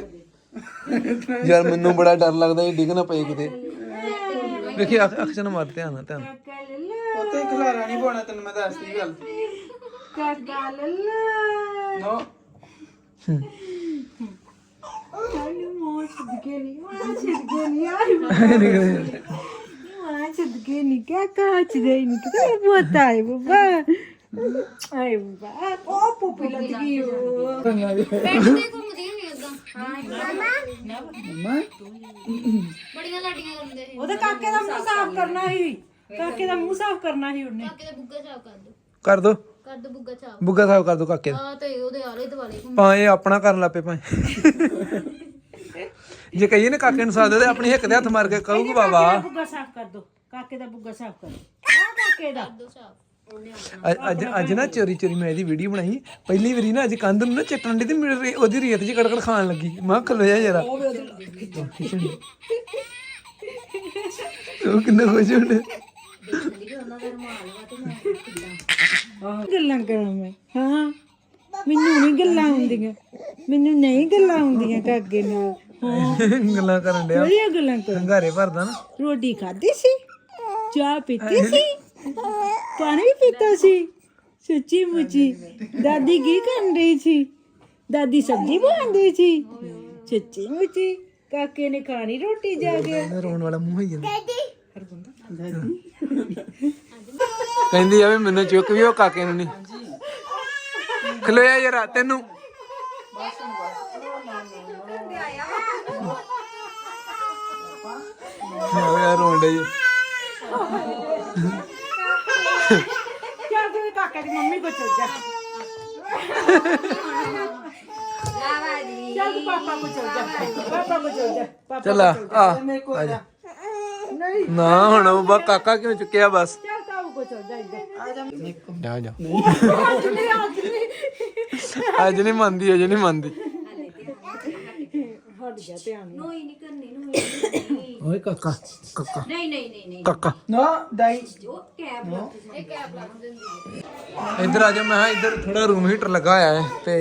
ਯਾਰ ਮੈਨੂੰ ਬੜਾ ਡਰ ਲੱਗਦਾ ਇਹ ਡਿੱਗ ਨਾ ਪਏ ਕਿਤੇ। ਵੇਖੀ ਅੱਖ ਅੱਖ ਚ ਨਾ ਮਾਰ ਧਿਆਨ ਨਾਲ ਧਿਆਨ। ਨਾਲ। ਕਾਕਾ ਲੱਲਾ ਉੱਤੇ ਖਲਾਰਾ ਨਹੀਂ ਪਾਉਣਾ ਤੈਨੂੰ ਮੈਂ ਦੱਸਦੀ ਗੱਲ। ਕਾਕਾ ਲੱਲਾ ਨੋ। ਆਈ ਮੋਰ ਸਦਕੇ ਨਹੀਂ ਮਾਂ ਸਦਕੇ ਨਹੀਂ ਆਈ ਮਾਂ ਸਦਕੇ ਨਹੀਂ ਕਾਕਾ ਚਦੇ ਨਹੀਂ ਕਿਤੇ ਬਹੁਤ ਆਏ ਬੁੱਬਾ ਆਏ ਬੁੱਬਾ ਉਹ ਪੁੱਪੀ ਲੱਗ ਗਈ ਉਹ ਬੈਠਦੇ ਘੁੰਮਦੀਆਂ ਨਹੀਂ ਉਦਾਂ ਮੰਮਾ ਬੜੀਆਂ ਲਾਡੀਆਂ ਕਰਦੇ ਸੀ ਉਹਦੇ ਕਾਕੇ ਦਾ ਮੂੰਹ ਸਾਫ਼ ਕਰਨਾ ਸੀ ਕਾਕੇ ਦਾ ਮੂੰਹ ਸਾਫ਼ ਕਰਨਾ ਸੀ ਉਹਨੇ ਕਾਕੇ ਦਾ ਬੁੱਗਾ ਸਾਫ਼ ਕਰ ਦੋ ਕਰ ਦੋ ਕਰ ਦੋ ਬੁੱਗਾ ਸਾਫ਼ ਬੁੱਗਾ ਸਾਹਿਬ ਕਰ ਦੋ ਕਾਕੇ ਦਾ ਆ ਤੇ ਉਹਦੇ ਆਲੇ ਦੁਆਲੇ ਘੁੰਮ ਭਾਵੇਂ ਇਹ ਆਪਣਾ ਕਰਨ ਲੱਪੇ ਭਾਵੇਂ ਜੇ ਕਹੀਏ ਨਾ ਕਾਕੇ ਨੂੰ ਸਾਦੇ ਤੇ ਆਪਣੀ ਹਿੱਕ ਦੇ ਹੱਥ ਮਾਰ ਕੇ ਕਹੂਗਾ ਬਾਬਾ ਕਾਕੇ ਦਾ ਬੁੱਗਾ ਸਾਫ਼ ਕਰ ਦੋ ਕਾਕੇ ਦਾ ਬੁੱਗਾ ਸਾਫ਼ ਕਰ ਆ ਕਾਕੇ ਦਾ। ਦੋ ਸਾਫ਼। ਅੱਜ- ਅੱਜ ਨਾ ਚੋਰੀ ਚੋਰੀ ਮੈਂ ਇਹਦੀ ਵੀਡੀਓ ਬਣਾਈ। ਪਹਿਲੀ ਵਾਰੀ ਨਾ ਅੱਜ ਕੰਧ ਨੂੰ ਨਾ ਚੱਟਣ ਦੀ ਤੇ ਮੇਰੇ ਰੇ- ਉਹਦੀ ਰੇਤ ਜੀ ਕੜਕੜ ਖਾਣ ਲੱਗੀ। ਮੈਂ ਖਲੋ ਜਾ ਜਰਾ ਉਹ ਕਿੰਨਾ ਖੁਸ਼ ਹੁੰਦੇ ਗੱਲਾਂ ਕਰਾਂ ਮੈਂ। ਹਾਂ। ਮੈਨੂੰ ਨਹੀਂ ਗੱਲਾਂ ਆਉਂਦੀਆਂ। ਮੈਨੂੰ ਨਹੀਂ ਗੱਲਾਂ ਆਉਂਦੀਆਂ ਕਾਕੇ ਨਾਲ। ਗੱਲਾਂ ਕਰਨ ਡਿਆ। ਬੜੀਆਂ ਗੱਲਾਂ ਕਰ ਹੰਗਾਰੇ ਭਰਦਾ ਨਾ। ਰੋਟੀ ਖਾਧੀ ਸੀ? ਚਾਹ ਪੀਤੀ ਸੀ? ਪਾਣੀ ਵੀ ਪੀਤਾ ਸੀ? ਸੱਚੀ ਮੁੱਚੀ। ਦਾਦੀ ਕੀ ਕਰਨ ਰਹੀ ਸੀ? ਦਾਦੀ ਸਬਜ਼ੀ ਬਣਾਉਂਦੀ ਸੀ? ਸੱਚੀ ਮੁੱਚੀ। ਕਾਕੇ ਨੇ ਖਾਣੀ ਰੋਟੀ ਜਾ ਕੇ। ਰੋਣ ਵਾਲਾ ਮੂੰਹ ਹੋਈ ਜਾਂਦਾ। ਕਹਿੰਦੀ ਆ ਵੀ ਮੈਨੂੰ ਚੁੱਕ ਵੀ ਉਹ ਕਾਕੇ ਨੂੰ ਨਹੀਂ ਖਲੋਇਆ ਯਾਰ ਤੈਨੂੰ। ਰੋਣ ਡਈ। ਚੱਲ ਤੂੰ ਕਾਕੇ ਦੀ ਮੰਮੀ ਕੋ ਚਲ ਜਾ। ਚੱਲ ਤੂੰ ਪਾਪਾ ਕੋ ਚਲ ਜਾ। ਪਾਪਾ ਕੋ ਚਲ ਜਾ। ਪਾਪਾ ਚੱਲ ਆ ਆ। ਮੇਰੇ ਕੋਲ ਜਾ ਨਹੀਂ। ਨਾ ਹੁਣ ਉਹ ਬਾ ਕਾਕਾ ਕਿਉਂ ਚੁੱਕਿਆ ਬਸ? ਚੱਲ ਤਾਊ ਕੋ ਚਲ ਜਾ ਇੱਧਰ। ਆ ਜਾ ਜਾ। ਜਾ ਅੱਜ ਨਹੀਂ ਅੱਜ ਨਹੀਂ। ਅੱਜ ਨਹੀਂ ਮੰਨਦੀ ਅਜੇ ਨਹੀਂ ਮੰਨਦੀ। ਹਟ ਗਿਆ ਧਿਆਨ। ਨੋਈ ਨਹੀਂ ਕਰਨੀ ਨੋਈ ਓਏ ਕਾਕਾ ਕਾਕਾ। ਨਹੀਂ ਨਹੀਂ ਨਹੀਂ ਨਹੀਂ। ਕਾਕਾ। ਨੋ ਦਾਈ ਉਹ ਕੈਬ ਇਹ ਕੈਬ ਲੱਗ ਦਿੰਦੀ ਇੱਧਰ ਆ ਜਾ ਮੈਂ ਇੱਧਰ ਥੋੜਾ ਰੂਮ ਹੀਟਰ ਲੱਗਾ ਹੋਇਆ ਹੈ ਤੇ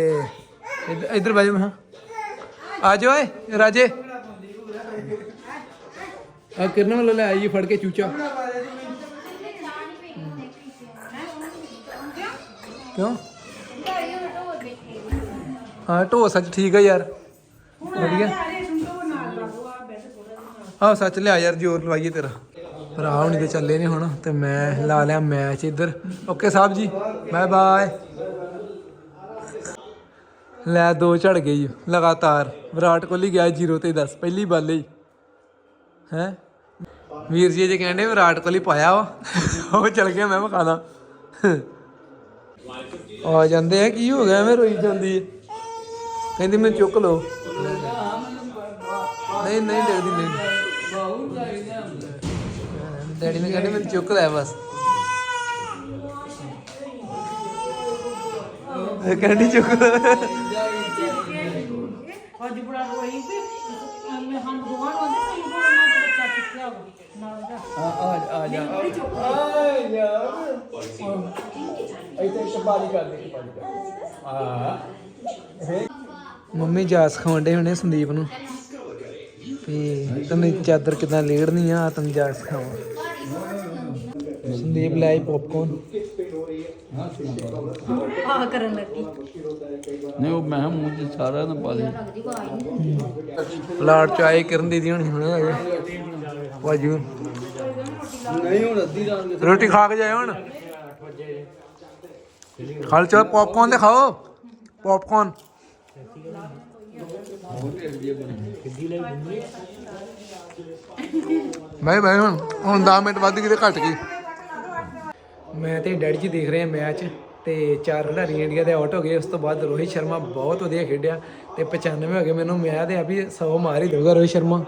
ਇੱਧ- ਇੱਧਰ ਬਹਿ ਜਾ ਮੈਂ। ਆ ਜਾ ਓਏ ਰਾਜੇ। ਆ ਕਿਰਨ ਵੱਲੋਂ ਲੈ ਆਈ ਫੜ ਕੇ ਚੂਚਾ। ਕਿਉਂ? ਹਾਂ ਢੋ ਸੱਚ ਠੀਕ ਹੈ ਯਾਰ। ਵਧੀਆ। ਆਹ ਸੱਚ ਲਿਆ ਯਾਰ, ਜੋਰ ਲਵਾਈਏ ਤੇਰਾ। ਭਰਾ ਹੁਣੀ ਤੇ ਚੱਲੇ ਨੇ ਹੁਣ, ਤੇ ਮੈਂ ਲਾ ਲਿਆ ਮੈਚ ਇੱਧਰ। Okay Sahib ji bye bye ਲੈ ਦੋ ਝੜ ਗਈ ਲਗਾਤਾਰ। ਵਿਰਾਟ ਕੋਹਲੀ ਗਿਆ 0 ਤੇ 10 ਪਹਿਲੀ ਬਾਲੇ ਹੀ। ਹੈ? ਵੀਰ ਜੀ ਜੇ ਕਹਿੰਦੇ ਵਿਰਾਟ ਕੋਹਲੀ ਪਾਇਆ ਵਾ। ਉਹ ਚਲ ਗਿਆ, ਮੈਂ ਵਿਖਾਦਾ ਆ ਜਾਂਦੇ ਆ, ਕੀ ਹੋ ਗਿਆ ਮੈਂ ਰੋਈ ਜਾਂਦੀ ਹੈ ਕਹਿੰਦੀ ਮੈਨੂੰ ਚੁੱਕ ਲਓ। ਨਹੀਂ ਨਹੀਂ, ਦੇਖਦੀ ਨਹੀਂ। ਡੈਡੀ ਨੇ ਕਹਿੰਦੇ ਮੈਨੂੰ ਚੁੱਕ ਲੈ ਬਸ। ਇਹ ਕਹਿੰਦੀ ਚੁੱਕ ਲੈ। ਅੱਜ ਬੜਾ ਰੋਈ ਵੀ ਮੈਂ ਹਾਂ ਦੁਕਾਨ ਵਾਲੇ ਕੋਈ ਬੋਲਣਾ ਤੇ ਬੱਚਾ ਚੁੱਕਿਆ ਹੋਵੇ ਨਾਲ ਦਾ। ਆ ਆ ਆ ਜਾ। ਆ ਯਾਰ ਇੱਥੇ ਇੱਕ ਪਾਲੀ ਕਰ ਦੇ ਪਾਲੀ ਕਰ ਆ। ਮੰਮੀ ਜਾਸ ਖਵਾਉਂਦੇ ਹੁਣੇ ਸੰਦੀਪ ਨੂੰ। ਵੀ ਤੈਨੂੰ ਚਾਦਰ ਕਿਦਾਂ ਲੇੜਨੀ ਆ ਤੈਨੂੰ ਜਾਸ ਖਾਵਾਂ ਸੰਦੀਪ ਲੈ ਆਈ ਪੌਪਕੌਰਨ ਆਹ ਕਰਨ ਲੱਗੀ। ਨਹੀਂ ਉਹ ਮੈਂ ਮੂੰਹ ਚ ਸਾਰਾ ਨਾ ਪਾ ਦੇ। ਪਲਾਟ ਚ ਆਏ ਕਿਰਨ ਦੀਦੀ ਹੁਣੀ ਹੁਣੇ ਆਏ। ਵਾਜੂ ਨਹੀਂ ਹੁਣ। ਅੱਧੀ ਰਾਤ ਰੋਟੀ ਖਾ ਕੇ ਜਾਏ ਹੁਣ। ਖਾਲ ਚਲ ਪੌਪਕੌਰਨ ਤੇ ਖਾਓ ਪੌਪਕੌਰਨ ਮੈਂ ਮੈਂ ਹੁਣ ਹੁਣ 10 ਮਿੰਟ ਵੱਧ ਕਿਤੇ ਘਟ ਗਈ। ਮੈਂ ਤੇ ਡੈਡੀ ਜੀ ਦੇਖ ਰਹੇ ਆ ਮੈਚ ਤੇ ਚਾਰ ਖਿਡਾਰੀ ਇੰਡੀਆ ਦੇ ਆਊਟ ਹੋ ਗਏ। ਉਸ ਤੋਂ ਬਾਅਦ ਰੋਹਿਤ ਸ਼ਰਮਾ ਬਹੁਤ ਵਧੀਆ ਖੇਡਿਆ ਤੇ 95 ਹੋ ਗਏ। ਮੈਨੂੰ ਮੈਂ ਤੇ ਆ ਵੀ 100 ਮਾਰ ਹੀ ਦੇਊਗਾ ਰੋਹਿਤ ਸ਼ਰਮਾ।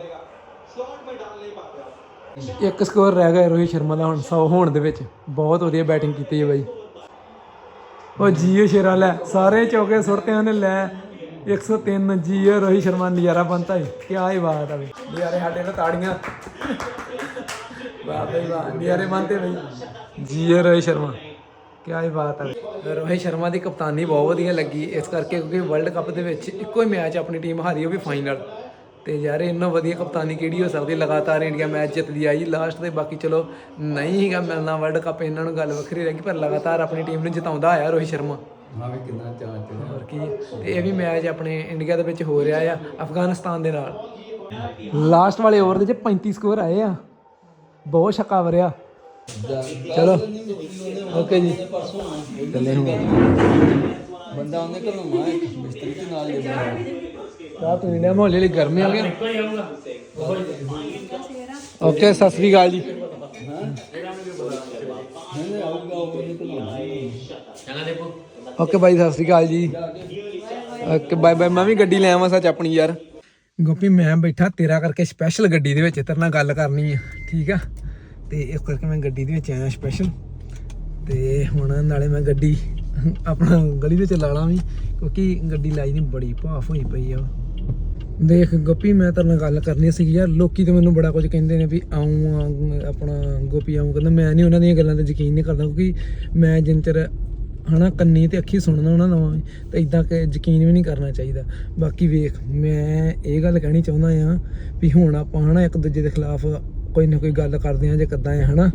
ਇੱਕ ਸਕੋਰ ਰਹਿ ਗਿਆ ਰੋਹਿਤ ਸ਼ਰਮਾ ਦਾ ਹੁਣ 100 ਹੋਣ ਦੇ ਵਿੱਚ। ਬਹੁਤ ਵਧੀਆ ਬੈਟਿੰਗ ਕੀਤੀ ਹੈ ਬਾਈ। ਉਹ ਜੀਓ ਸ਼ੇਰਾ ਲੈ, ਸਾਰੇ ਚੌਕੇ ਸੁੱਟਤੇ ਉਹਨੇ ਲੈ। 103 ਜੀਓ ਰੋਹਿਤ ਸ਼ਰਮਾ ਨਜ਼ਾਰਾ ਬੰਤਾ ਹੈ ਕੀ ਹੀ ਬਾਤ ਆ ਬਈ। ਨਜ਼ਾਰੇ ਸਾਡੇ ਨਾਲ ਤਾੜੀਆਂ। ਵਾਹ ਬਈ ਵਾਹ ਨਜ਼ਾਰੇ ਬੰਤੇ ਬਈ। ਜੀਓ ਰੋਹਿਤ ਸ਼ਰਮਾ ਕੀ ਹੀ ਬਾਤ ਆ। ਰੋਹਿਤ ਸ਼ਰਮਾ ਦੀ ਕਪਤਾਨੀ ਬਹੁਤ ਵਧੀਆ ਲੱਗੀ ਇਸ ਕਰਕੇ ਕਿਉਂਕਿ ਵਰਲਡ ਕੱਪ ਦੇ ਵਿੱਚ ਇੱਕੋ ਹੀ ਮੈਚ ਆਪਣੀ ਟੀਮ ਹਾਰੀ ਉਹ ਵੀ ਫਾਈਨਲ ਤੇ ਯਾਰ ਇੰਨਾ ਵਧੀਆ ਕਪਤਾਨੀ ਕਿਹੜੀ ਹੋ ਸਕਦੀ ਲਗਾਤਾਰ ਇੰਡੀਆ ਮੈਚ ਜਿੱਤਦੀ ਆਈ ਲਾਸਟ ਤੇ ਬਾਕੀ ਚਲੋ ਨਹੀਂ ਹੈਗਾ ਮਿਲਣਾ ਵਰਲਡ ਕੱਪ ਇਹਨਾਂ ਨੂੰ ਗੱਲ ਵੱਖਰੀ ਰਹੇਗੀ ਪਰ ਲਗਾਤਾਰ ਆਪਣੀ ਟੀਮ ਨੂੰ ਜਿਤਾਉਂਦਾ ਆਇਆ ਰੋਹਿਤ ਸ਼ਰਮਾ। ਹਾਂ ਵੀ ਕਿੰਨਾ ਚਾਹ ਚੜਿਆ ਹੋਰ ਕੀ? ਹੈ। ਤੇ ਇਹ ਵੀ ਮੈਚ ਆਪਣੇ ਇੰਡੀਆ ਦੇ ਵਿੱਚ ਹੋ ਰਿਹਾ ਆ ਅਫਗਾਨਿਸਤਾਨ ਦੇ ਨਾਲ। ਲਾਸਟ ਵਾਲੇ ਓਵਰ ਦੇ ਵਿੱਚ 35 ਸਕੋਰ ਆਏ ਆ। ਬਹੁਤ ਛੱਕਾ ਵਰਿਆ। ਚਲੋ। ਓਕੇ ਜੀ। ਚੱਲੇ ਹੁਣ। ਬੰਦਾ ਉਹਨੇ ਘਰੋਂ ਮਾਂ ਮਿਸਤਰੀ ਦੇ ਨਾਲ ਹੀ ਰਾਤ ਇੰਡੀਆ ਮਾਹੌਲ ਲਈ ਗਰਮੀ ਆ ਗਈ। ਓਕੇ ਸਤਿ ਸ੍ਰੀ ਅਕਾਲ ਜੀ। ਓਕੇ ਬਾਈ ਸਤਿ ਸ੍ਰੀ ਅਕਾਲ ਜੀ। ਓਕੇ ਬਾਏ ਬਾਏ ਮੈਂ ਵੀ ਗੱਡੀ ਲੈ ਆਵਾਂ ਸੱਚ ਆਪਣੀ ਯਾਰ। ਗੋਪੀ ਮੈਂ ਬੈਠਾ ਤੇਰਾ ਕਰਕੇ ਸਪੈਸ਼ਲ ਗੱਡੀ ਦੇ ਵਿੱਚ ਤੇਰੇ ਨਾਲ ਗੱਲ ਕਰਨੀ ਆ ਠੀਕ ਆ? ਤੇ ਇਸ ਕਰਕੇ ਮੈਂ ਗੱਡੀ ਦੇ ਵਿੱਚ ਆਇਆ ਸਪੈਸ਼ਲ ਤੇ ਹੁਣ ਨਾਲੇ ਮੈਂ ਗੱਡੀ ਆਪਣਾ ਗਲੀ ਵਿੱਚ ਲਾ ਲਾਂ ਵੀ ਕਿਉਂਕਿ ਗੱਡੀ ਲਾਈ ਨਹੀਂ ਬੜੀ ਭਾਫ ਹੋਈ ਪਈ ਆ। ਦੇਖ ਗੋਪੀ ਮੈਂ ਤੇਰੇ ਨਾਲ ਗੱਲ ਕਰਨੀ ਸੀ ਯਾਰ ਲੋਕੀ ਤੇ ਮੈਨੂੰ ਬੜਾ ਕੁਝ ਕਹਿੰਦੇ ਨੇ ਵੀ ਆਉਂ ਆ, ਆਪਣਾ ਗੋਪੀ ਆਉਂ ਕਹਿੰਦਾ ਮੈਂ ਨਹੀਂ ਉਹਨਾਂ ਦੀਆਂ ਗੱਲਾਂ ਤੇ ਯਕੀਨ ਨਹੀਂ ਕਰਦਾ ਕਿਉਂਕਿ ਮੈਂ ਜਿੰਨ ਚਿਰ ਹਨਾ, ਕੰਨੀ ਤੇ ਅੱਖੀ ਸੁਣਨਾ ਉਹਨਾਂ ਦਾ ਤੇ ਇਦਾਂ ਕਿ ਯਕੀਨ ਵੀ ਨਹੀਂ ਕਰਨਾ ਚਾਹੀਦਾ। ਬਾਕੀ ਵੇਖ, ਮੈਂ ਇਹ ਗੱਲ ਕਹਿਣੀ ਚਾਹੁੰਦਾ ਆ ਵੀ ਹੁਣ ਆਪਾਂ ਹਨਾ ਇੱਕ ਦੂਜੇ ਦੇ ਖਿਲਾਫ ਕੋਈ ਨਾ ਕੋਈ ਗੱਲ ਕਰਦੇ ਆ ਜੇ ਕਿੱਦਾਂ ਆ ਹਨਾ।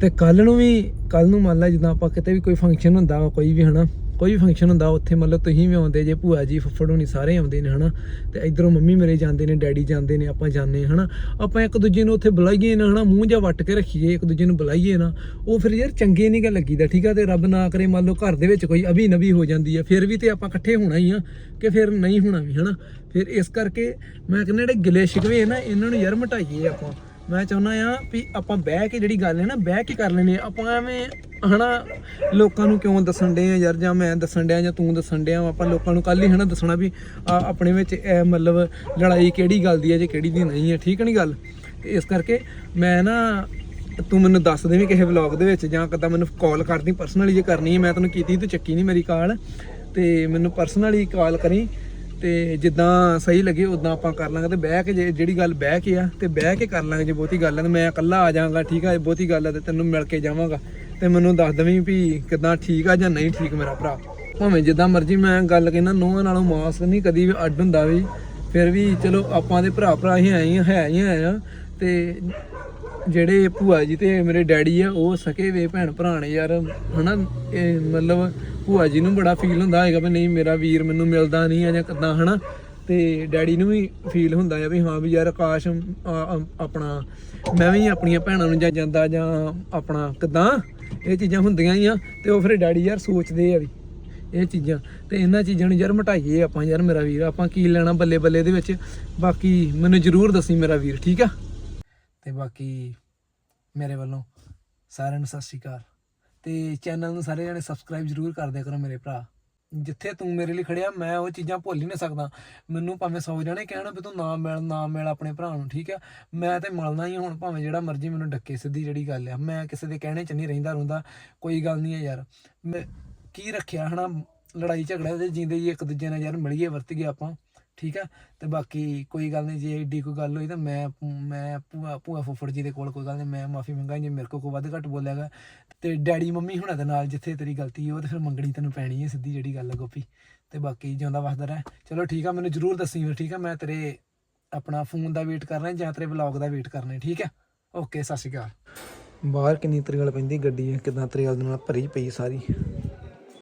ਤੇ ਕੱਲ ਨੂੰ ਵੀ ਕੱਲ ਨੂੰ ਮੰਨ ਲਾ ਜਿੱਦਾਂ ਆਪਾਂ ਕਿਤੇ ਵੀ ਕੋਈ ਫੰਕਸ਼ਨ ਹੁੰਦਾ ਵਾ, ਕੋਈ ਵੀ, ਹਨਾ। ਕੋਈ ਵੀ ਫੰਕਸ਼ਨ ਹੁੰਦਾ, ਉੱਥੇ ਮਤਲਬ ਤੁਸੀਂ ਵੀ ਆਉਂਦੇ ਜੇ, ਭੂਆ ਜੀ, ਫੁੱਫੜ ਹੋਣੀ ਸਾਰੇ ਆਉਂਦੇ ਨੇ, ਹਨਾ? ਤੇ ਇਧਰੋਂ ਮੰਮੀ ਮੇਰੇ ਜਾਂਦੇ ਨੇ, ਡੈਡੀ ਜਾਂਦੇ ਨੇ, ਆਪਾਂ ਜਾਂਦੇ ਹਨਾ? ਆਪਾਂ ਇੱਕ ਦੂਜੇ ਨੂੰ ਉੱਥੇ ਬੁਲਾਈਏ ਨਾ, ਹਨਾ? ਮੂੰਹ ਜਾਂ ਵੱਟ ਕੇ ਰੱਖੀਏ, ਇੱਕ ਦੂਜੇ ਨੂੰ ਬੁਲਾਈਏ ਨਾ, ਉਹ ਫਿਰ ਯਾਰ ਚੰਗੇ ਨਹੀਂ ਗਾ ਲੱਗੀਦਾ, ਠੀਕ ਆ? ਤੇ ਰੱਬ ਨਾ ਕਰੇ, ਮੰਨ ਲਓ ਘਰ ਦੇ ਵਿੱਚ ਕੋਈ ਅਭੀ ਨਵੀ ਹੋ ਜਾਂਦੀ ਆ, ਫਿਰ ਵੀ ਤੇ ਆਪਾਂ ਇਕੱਠੇ ਹੋਣਾ ਹੀ ਆ, ਕਿ ਫਿਰ ਨਹੀਂ ਹੋਣਾ ਵੀ, ਹਨਾ? ਫਿਰ ਇਸ ਕਰਕੇ ਮੈਂ ਕਹਿੰਦਾ ਜਿਹੜੇ ਗਿਲੇ ਸ਼ਿਕਵੇ ਨਾ, ਇਹਨਾਂ ਨੂੰ ਯਾਰ ਮਟਾਈਏ ਆਪਾਂ। ਮੈਂ ਚਾਹੁੰਦਾ ਆ ਵੀ ਆਪਾਂ ਬਹਿ ਕੇ ਜਿਹੜੀ ਗੱਲ ਹੈ ਨਾ, ਬਹਿ ਕੇ ਕਰ ਲੈਣੀ ਆਪਾਂ ਐਵੇਂ, ਹਨਾ, ਲੋਕਾਂ ਨੂੰ ਕਿਉਂ ਦੱਸਣ ਦੇ ਆ ਯਾਰ, ਜਾਂ ਮੈਂ ਦੱਸਣ ਡਿਆ ਜਾਂ ਤੂੰ ਦੱਸਣ ਡਿਆ ਆਪਾਂ ਲੋਕਾਂ ਨੂੰ ਕੱਲ ਹੀ ਹਨਾ ਦੱਸਣਾ ਵੀ ਆ ਆਪਣੇ ਵਿੱਚ ਇਹ ਮਤਲਬ ਲੜਾਈ ਕਿਹੜੀ ਗੱਲ ਦੀ ਹੈ ਜੇ ਕਿਹੜੀ ਦੀ ਨਹੀਂ ਹੈ, ਠੀਕ ਨਹੀਂ ਗੱਲ? ਤੇ ਇਸ ਕਰਕੇ ਮੈਂ ਨਾ, ਤੂੰ ਮੈਨੂੰ ਦੱਸ ਦੇਵੇਂ ਕਿਸੇ ਵਲੌਗ ਦੇ ਵਿੱਚ, ਜਾਂ ਕਦਾ ਮੈਨੂੰ ਕਾਲ ਕਰਦੀ ਪਰਸਨਲੀ ਜੇ ਕਰਨੀ ਹੈ, ਮੈਂ ਤੈਨੂੰ ਕੀਤੀ ਤੂੰ ਚੱਕੀ ਨਹੀਂ ਮੇਰੀ ਕਾਲ ਤੇ ਮੈਨੂੰ ਪਰਸਨਲੀ ਕਾਲ ਕਰੀ। ਤੇ ਜਿੱਦਾਂ ਸਹੀ ਲੱਗੇ ਉਦਾਂ ਆਪਾਂ ਕਰ ਲਾਂਗੇ ਤੇ ਬਹਿ ਕੇ ਜੇ ਜਿਹੜੀ ਗੱਲ ਬਹਿ ਕੇ ਆ, ਤੇ ਬਹਿ ਕੇ ਕਰ ਲਾਂਗੇ ਜੇ ਬਹੁਤੀ ਗੱਲ ਹੈ ਤੇ ਮੈਂ ਇਕੱਲਾ ਆ ਜਾਵਾਂਗਾ, ਠੀਕ ਆ, ਜੇ ਬਹੁਤੀ ਗੱਲ ਹੈ ਤੇ ਤੈਨੂੰ ਮਿਲ ਕੇ ਜਾਵਾਂਗਾ। ਤੇ ਮੈਨੂੰ ਦੱਸ ਦਵੀਂ ਵੀ ਕਿਦਾਂ ਠੀਕ ਆ ਜਾਂ ਨਹੀਂ ਠੀਕ ਮੇਰਾ ਭਰਾ। ਭਾਵੇਂ ਜਿੱਦਾਂ ਮਰਜ਼ੀ ਮੈਂ ਗੱਲ ਕਹਿੰਦਾ, ਨੋਹਾਂ ਨਾਲੋਂ ਮਾਸ ਨਹੀਂ ਕਦੀ ਵੀ ਅੱਡ ਹੁੰਦਾ ਵੀ। ਫਿਰ ਵੀ ਚਲੋ ਆਪਾਂ ਦੇ ਭਰਾ ਭਰਾ ਹੀ ਆਏ ਆ, ਹੈ ਹੀ ਆਏ ਆ। ਤੇ ਜਿਹੜੇ ਭੂਆ ਜੀ ਤੇ ਮੇਰੇ ਡੈਡੀ ਆ, ਉਹ ਸਕੇ ਵੇ ਭੈਣ ਭਰਾ ਨੇ ਯਾਰ, ਹਨਾ? ਇਹ ਮਤਲਬ ਭੂਆ ਜੀ ਨੂੰ ਬੜਾ ਫੀਲ ਹੁੰਦਾ ਹੈਗਾ ਵੀ ਨਹੀਂ, ਮੇਰਾ ਵੀਰ ਮੈਨੂੰ ਮਿਲਦਾ ਨਹੀਂ ਆ ਜਾਂ ਕਿੱਦਾਂ, ਹਨਾ? ਤੇ ਡੈਡੀ ਨੂੰ ਵੀ ਫੀਲ ਹੁੰਦਾ ਆ ਵੀ ਹਾਂ ਵੀ ਯਾਰ ਆਕਾਸ਼ ਆਪਣਾ, ਮੈਂ ਵੀ ਆਪਣੀਆਂ ਭੈਣਾਂ ਨੂੰ ਜਾਂ ਜਾਂਦਾ ਜਾਂ ਆਪਣਾ ਕਿੱਦਾਂ, ਇਹ ਚੀਜ਼ਾਂ ਹੁੰਦੀਆਂ ਹੀ ਆ, ਤੇ ਉਹ ਫਿਰ ਡੈਡੀ ਯਾਰ ਸੋਚਦੇ ਆ ਵੀ ਇਹ ਚੀਜ਼ਾਂ। ਤੇ ਇਹਨਾਂ ਚੀਜ਼ਾਂ ਨੂੰ ਯਾਰ ਮਟਾਈਏ ਆਪਾਂ ਯਾਰ ਮੇਰਾ ਵੀਰ, ਆਪਾਂ ਕੀ ਲੈਣਾ ਬੱਲੇ ਬੱਲੇ ਦੇ ਵਿੱਚ? ਬਾਕੀ ਮੈਨੂੰ ਜ਼ਰੂਰ ਦੱਸੀ ਮੇਰਾ ਵੀਰ, ਠੀਕ ਆ? ਤੇ ਬਾਕੀ ਮੇਰੇ ਵੱਲੋਂ ਸਾਰਿਆਂ ਨੂੰ ਸਤਿ ਸ਼੍ਰੀ ਅਕਾਲ। ਤੇ ਚੈਨਲ ਨੂੰ ਸਾਰੇ ਜਣੇ ਸਬਸਕ੍ਰਾਈਬ ਜ਼ਰੂਰ ਕਰ ਦਿਆ ਕਰੋ ਮੇਰੇ ਭਰਾ। ਜਿੱਥੇ ਤੂੰ ਮੇਰੇ ਲਈ ਖੜਿਆ, ਮੈਂ ਉਹ ਚੀਜ਼ਾਂ ਭੁੱਲ ਹੀ ਨਹੀਂ ਸਕਦਾ। ਮੈਨੂੰ ਭਾਵੇਂ ਸੌ ਜਾਣੇ ਕਹਿਣ ਵੀ ਤੂੰ ਨਾ ਮਿਲ ਨਾ ਮਿਲ ਆਪਣੇ ਭਰਾ ਨੂੰ, ਠੀਕ ਆ? ਮੈਂ ਤੇ ਮਿਲਣਾ ਹੀ ਹੁਣ, ਭਾਵੇਂ ਜਿਹੜਾ ਮਰਜ਼ੀ ਮੈਨੂੰ ਡੱਕੇ, ਸਿੱਧੀ ਜਿਹੜੀ ਗੱਲ ਆ। ਮੈਂ ਕਿਸੇ ਦੇ ਕਹਿਣੇ 'ਚ ਨਹੀਂ ਰਹਿੰਦਾ ਰਹਿੰਦਾ ਕੋਈ ਗੱਲ ਨਹੀਂ ਹੈ ਯਾਰ। ਮੈਂ ਕੀ ਰੱਖਿਆ, ਹਨਾ? ਲੜਾਈ ਝਗੜਾ ਤੇ ਜਿੰਦੇ ਜੀ ਇੱਕ ਦੂਜੇ ਨਾਲ ਯਾਰ ਮਿਲੀਏ ਵਰਤੀਏ ਆਪਾਂ, ਠੀਕ ਆ? ਤੇ ਬਾਕੀ ਕੋਈ ਗੱਲ ਨਹੀਂ, ਜੇ ਏਡੀ ਕੋਈ ਗੱਲ ਹੋਈ ਤਾਂ ਮੈਂ ਮੈਂ ਭੂਆ ਭੂਆ ਫੁੱਫੜ ਜੀ ਦੇ ਕੋਲ ਕੋਈ ਗੱਲ ਨਹੀਂ, ਮੈਂ ਮਾਫੀ ਮੰਗਾ, ਜੇ ਮੇਰੇ ਕੋਲ ਕੋਈ ਵੱਧ ਘੱਟ ਬੋਲਿਆਗਾ ਤੇ ਡੈਡੀ ਮੰਮੀ ਹੁਣਾਂ ਦੇ ਨਾਲ ਜਿੱਥੇ ਤੇਰੀ ਗਲਤੀ ਹੋ, ਉਹ ਤੇ ਫਿਰ ਮੰਗਣੀ ਤੈਨੂੰ ਪੈਣੀ ਹੈ ਸਿੱਧੀ ਜਿਹੜੀ ਗੱਲ ਹੈ ਗੋਪੀ। ਤੇ ਬਾਕੀ ਜਿਉਂਦਾ ਵਸਦਾ ਰਹਿ। ਚਲੋ ਠੀਕ ਆ, ਮੈਨੂੰ ਜਰੂਰ ਦੱਸੀ ਫਿਰ, ਠੀਕ ਆ? ਮੈਂ ਤੇਰੇ ਆਪਣਾ ਫੋਨ ਦਾ ਵੇਟ ਕਰ ਰਿਹਾ ਜਾਂ ਤੇਰੇ ਵਲੌਗ ਦਾ ਵੇਟ ਕਰਨਾ ਠੀਕ ਆ? ਓਕੇ, ਸਤਿ ਸ਼੍ਰੀ ਅਕਾਲ। ਬਾਹਰ ਕਿੰਨੀ ਤਰੇਲ ਪੈਂਦੀ, ਗੱਡੀ ਕਿਦਾਂ ਤਰੇਲ ਦੇ ਨਾਲ ਭਰੀ ਪਈ ਸਾਰੀ?